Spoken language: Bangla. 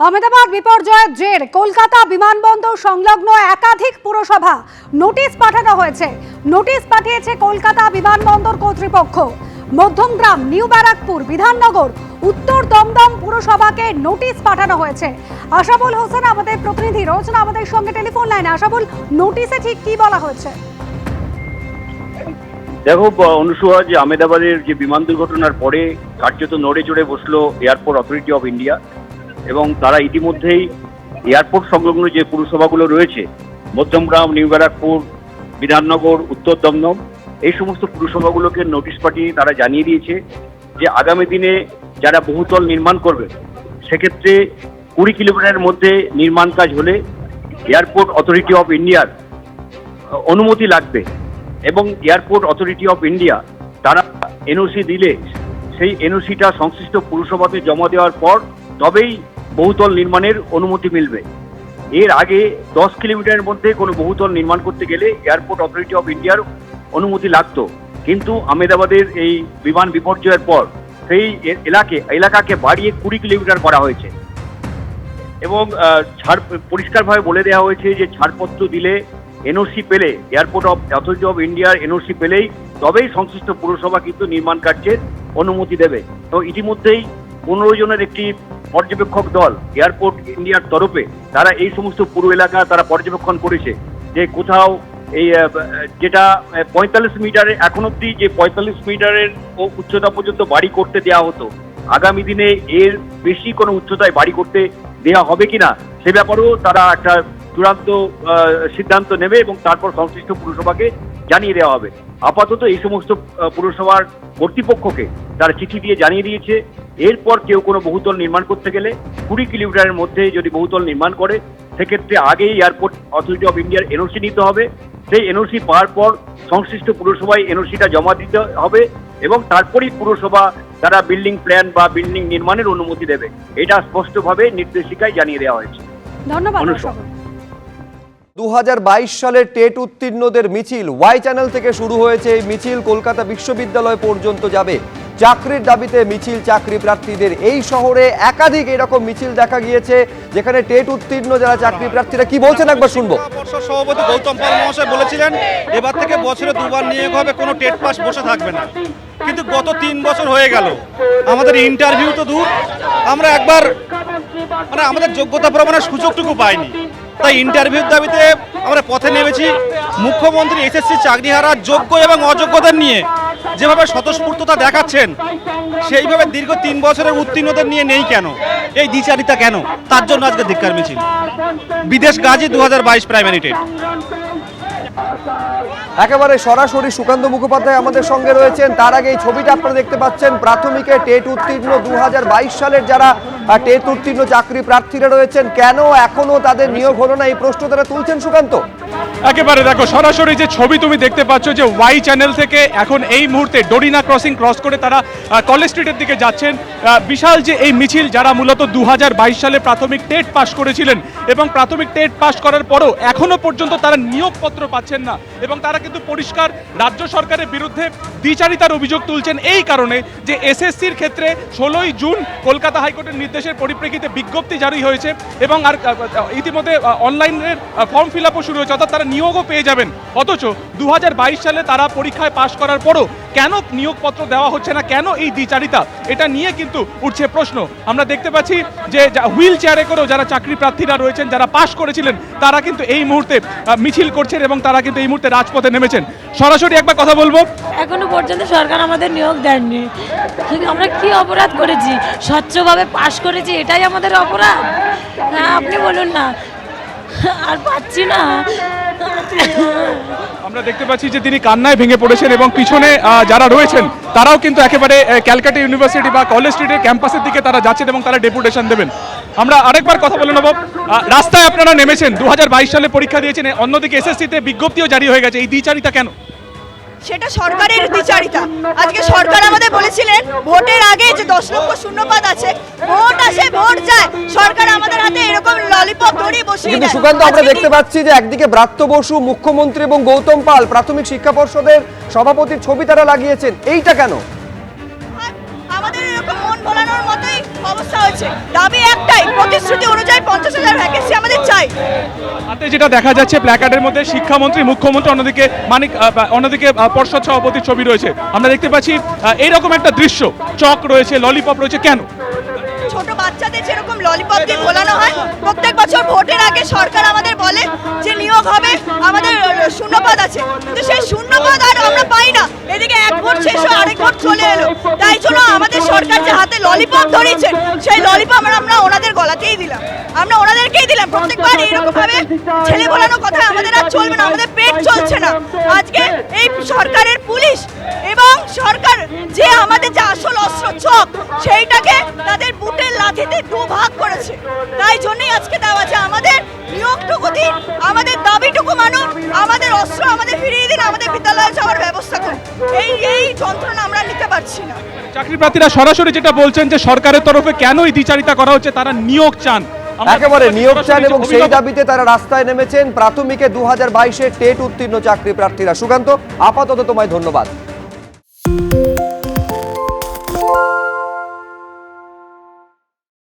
আহমেদাবাদ বিপর্যয়ের জের, কলকাতা বিমানবন্দর সংলগ্ন একাধিক পুরসভা। নোটিশ পাঠানো হয়েছে। নোটিশ পাঠিয়েছে কলকাতা বিমানবন্দর কর্তৃপক্ষ। মধ্যমগ্রাম, নিউ ব্যারাকপুর, বিধাননগর, উত্তর দমদম পুরসভাকে নোটিশ পাঠানো হয়েছে। আশাবুল হোসেন, আমাদের প্রতিনিধি রচনা আমাদের সঙ্গে টেলিফোন লাইনে। আশাবুল, নোটিশে ঠিক কি বলা হয়েছে? দেখো অনুসুয়া যে আহমেদাবাদের যে বিমান দুর্ঘটনার পরে কার্যত নড়ে চড়ে বসল এয়ারপোর্ট অথরিটি অফ ইন্ডিয়া এবং তারা ইতিমধ্যেই এয়ারপোর্ট সংলগ্ন যে পুরসভাগুলো রয়েছে, মধ্যমগ্রাম, নিউ ব্যারাকপুর, বিধাননগর, উত্তর দমদম, এই সমস্ত পুরসভাগুলোকে নোটিশ পাঠিয়ে তারা জানিয়ে দিয়েছে যে আগামী দিনে যারা বহুতল নির্মাণ করবে, সেক্ষেত্রে কুড়ি কিলোমিটারের মধ্যে নির্মাণ কাজ হলে এয়ারপোর্ট অথরিটি অফ ইন্ডিয়ার অনুমতি লাগবে এবং এয়ারপোর্ট অথরিটি অফ ইন্ডিয়া তারা এনওসি দিলে, সেই এনওসিটা সংশ্লিষ্ট পুরসভাতে জমা দেওয়ার পর তবেই বহুতল নির্মাণের অনুমতি মিলবে। এর আগে দশ কিলোমিটারের মধ্যে কোনো বহুতল নির্মাণ করতে গেলে এয়ারপোর্ট অথরিটি অফ ইন্ডিয়ার অনুমতি লাগতো। কিন্তু আহমেদাবাদের এই বিমান বিপর্যয়ের পর সেই এলাকে, এলাকাকে বাড়িয়ে কুড়ি কিলোমিটার করা হয়েছে। এবং ছাড়, পরিষ্কারভাবে বলে দেওয়া হয়েছে যে ছাড়পত্র দিলে এনওসি পেলে, এয়ারপোর্ট অফ, অথরিটি অফ ইন্ডিয়ার এনওসি পেলেই তবেই সংশ্লিষ্ট পুরসভা কিন্তু নির্মাণ কার্যের অনুমতি দেবে। তো ইতিমধ্যেই পনেরো জনের একটি পর্যবেক্ষক দল, এয়ারপোর্ট ইন্ডিয়ার তরফে তারা এই সমস্ত পুরো এলাকা তারা পর্যবেক্ষণ করেছে যে কোথাও এই যেটা পঁয়তাল্লিশ মিটারে এখন অব্দি যে পঁয়তাল্লিশ মিটারের উচ্চতা পর্যন্ত বাড়ি করতে দেওয়া হতো, আগামী দিনে এর বেশি কোনো উচ্চতায় বাড়ি করতে দেওয়া হবে কিনা সে ব্যাপারেও তারা একটা চূড়ান্ত সিদ্ধান্ত নেবে এবং তারপর সংশ্লিষ্ট পুরসভাকে জানিয়ে দেওয়া হবে। আপাতত এই সমস্ত পুরসভার কর্তৃপক্ষকে তারা চিঠি দিয়ে জানিয়ে দিয়েছে। এরপর কেউ কোনো বহুতল নির্মাণ করতে গেলে কুড়ি কিলোমিটারের মধ্যে যদি বহুতল নির্মাণ করে সেক্ষেত্রে আগেই এয়ারপোর্ট অথরিটি অফ ইন্ডিয়ার এনওসি নিতে হবে। সেই এনওসি পাওয়ার পর সংশ্লিষ্ট পুরসভায় এনওসিটা জমা দিতে হবে এবং তারপরেই পুরসভা তারা বিল্ডিং প্ল্যান বা বিল্ডিং নির্মাণের অনুমতি দেবে। এটা স্পষ্টভাবে নির্দেশিকায় জানিয়ে দেওয়া হয়েছে। ধন্যবাদ দু সালের টেট উত্তীর্ণদের মিছিল ওয়াই চ্যানেল থেকে শুরু হয়েছে এই মিছিল। কলকাতা বিশ্ববিদ্যালয় পর্যন্ত যাবে। চাকরির দাবিতে মিছিল চাকরি প্রার্থীদের। এই শহরে একাধিক এরকম মিছিল দেখা গিয়েছে, যেখানে টেট উত্তীর্ণ যারা চাকরি প্রার্থীরা, কি বলছেন? একবার শুনব। সভাপতি গৌতম পাল মহাশয় বলেছিলেন, এবার থেকে বছরে দুবার নিয়োগ হবে, কোনো টেট পাস বসে থাকবে না। কিন্তু গত তিন বছর হয়ে গেল। আমাদের ইন্টারভিউ তো দূর, আমরা একবার মানে আমাদের যোগ্যতা প্রমাণের সুযোগটুকু পাইনি। তাই ইন্টারভিউর দাবিতে আমরা পথে নেমেছি। মুখ্যমন্ত্রী, এসএসসি, চাকরিহারা যোগ্য এবং অযোগ্যতা নিয়ে যেভাবে স্বতঃস্ফূর্ততা দেখাচ্ছেন, সেইভাবে দীর্ঘ তিন বছরের উত্তীর্ণদের নিয়ে নেই কেন? এই দ্বিচারিতা কেন? তার জন্য আজকে ধিক্কার মিছিল। বিদেশ গাজী দু হাজার প্রাইমারি টেট একেবারে সরাসরি সুকান্ত মুখোপাধ্যায় আমাদের সঙ্গে রয়েছেন। তার আগে এই ছবিটা আপনারা দেখতে পাচ্ছেন। প্রাথমিকে টেট উত্তীর্ণ দু হাজার বাইশ সালের যারা টেট উত্তীর্ণ চাকরি প্রার্থীরা রয়েছেন। কেন এখনও তাদের নিয়োগ হলো না? এই প্রশ্ন তারা তুলছেন সুকান্ত। একেবারে দেখো, সরাসরি যে ছবি তুমি দেখতে পাচ্ছ যে ওয়াই চ্যানেল থেকে এখন এই মুহূর্তে ডোরিনা ক্রসিং ক্রস করে তারা কলেজ স্ট্রিটের দিকে যাচ্ছেন। বিশাল যে এই মিছিল যারা মূলত দু সালে প্রাথমিক টেট পাশ করেছিলেন এবং প্রাথমিক টেট পাশ করার পরও এখনও পর্যন্ত তারা নিয়োগপত্র পাচ্ছেন না এবং তারা কিন্তু পরিষ্কার রাজ্য সরকারের বিরুদ্ধে দ্বিচারিতার অভিযোগ তুলছেন। এই কারণে যে এসএসসির ক্ষেত্রে ষোলোই জুন কলকাতা হাইকোর্টের নির্দেশের পরিপ্রেক্ষিতে বিজ্ঞপ্তি জারি হয়েছে এবং আর ইতিমধ্যে অনলাইনের ফর্ম ফিল আপও শুরু হয়েছে, অর্থাৎ তারা নিয়োগও পেয়ে যাবেন। অথচ দু হাজার বাইশ সালে তারা পরীক্ষায় পাশ করার পরও কেন নিয়োগপত্র দেওয়া হচ্ছে না? কেন এই দ্বিচারিতা? এটা নিয়ে কিন্তু উঠছে প্রশ্ন। আমরা দেখতে পাচ্ছি যে হুইল চেয়ারে করেও যারা চাকরি প্রার্থীরা রয়েছেন, যারা পাশ করেছিলেন, তারা কিন্তু এই মুহূর্তে মিছিল করছেন এবং তারা কিন্তু এই মুহূর্তে রাজপথে নেমেছেন। সরাসরি একবার কথা বলব। এখনও পর্যন্ত সরকার আমাদের নিয়োগ দেননি। কিন্তু আমরা কি অপরাধ করেছি? স্বচ্ছভাবে পাশ করেছি, এটাই আমাদের অপরাধ? হ্যাঁ আপনি বলুন না। আর পাচ্ছি না। আমরা দেখতে পাচ্ছি যে তিনি কান্নায় ভেঙে পড়েছেন এবং পিছনে যারা রয়েছেন, তারাও কিন্তু একেবারে ক্যালকাটা ইউনিভার্সিটি বা কলেজ স্ট্রিটের ক্যাম্পাসের দিকে তারা যাচ্ছেন এবং তারা ডেপুটেশন দেবেন। আমরা আরেকবার কথা বলে নেব। রাস্তায় আপনারা নেমেছেন। দু হাজার বাইশ সালে পরীক্ষা দিয়েছেন। অন্যদিকে এসএসসিতে বিজ্ঞপ্তিও জারি হয়ে গেছে। এই দ্বিচারিতা কেন? সেটা সরকারের দ্বিচারিতা। আজকে সরকার আমাদের বলেছিলেন, ভোটের আগে যে দশ লক্ষ শূন্যপাত আছে যেটা দেখা যাচ্ছে প্ল্যাকার্ডের মধ্যে শিক্ষামন্ত্রী মুখ্যমন্ত্রী অন্যদিকে মানিক অন্যদিকে পর্ষদ সভাপতির ছবি রয়েছে। আমরা দেখতে পাচ্ছি এইরকম একটা দৃশ্য। চক রয়েছে ললিপপ রয়েছে কেন? ছোট বাচ্চাদের যেরকম ললিপপ দিয়ে ভোলানো হয়, প্রত্যেক বছর ভোটের আগে সরকার আমাদের বলে যে নিয়োগ হবে, আমাদের শূন্যপদ আছে। কিন্তু সেই শূন্যপদ আর আমরা পাই না। এদিকে এক ভোট শেষ হয়ে আরেক ভোট চলে এলো। তাই জন্য আমাদের সরকার যে হাতে ললিপপ ধরিয়েছে, সেই ললিপপ আমরা ওনাদের গলাতেই দিলাম। আমরা ওনাদেরকেই দিলাম। প্রত্যেকবার এরকম ভাবে ছেলে বলানো কথা আমাদের আর চলবে না। আমাদের পেট চলছে না। আজকে এই সরকারের পুলিশ এবং সরকার যে আমাদের যে আসল অস্ত্র সেইটাকে তাদের বুটের লাঠিতে দু ভাগ করেছে। তাই জন্যই আজকে দেওয়া আছে আমাদের নিয়োগটুকু দিন আমাদের দাবিটুকু মানুন আমাদের অস্ত্র আমাদের ফিরিয়ে দিন আমাদের বিদ্যালয়ে যাওয়ার ব্যবস্থা করুন। এই এই যন্ত্রণা আমরা নিতে পারছি না। চাকরি প্রার্থীরা সরাসরি যেটা বলছেন যে সরকারের তরফে কেন এই দ্বিচারিতা করা হচ্ছে তারা নিয়োগ চান। একেবারে নিয়োগ চান এবং সেই দাবিতে তারা রাস্তায় নেমেছেন প্রাথমিকে দু হাজার বাইশে টেট উত্তীর্ণ চাকরি প্রার্থীরা সুকান্ত আপাতত তোমায় ধন্যবাদ।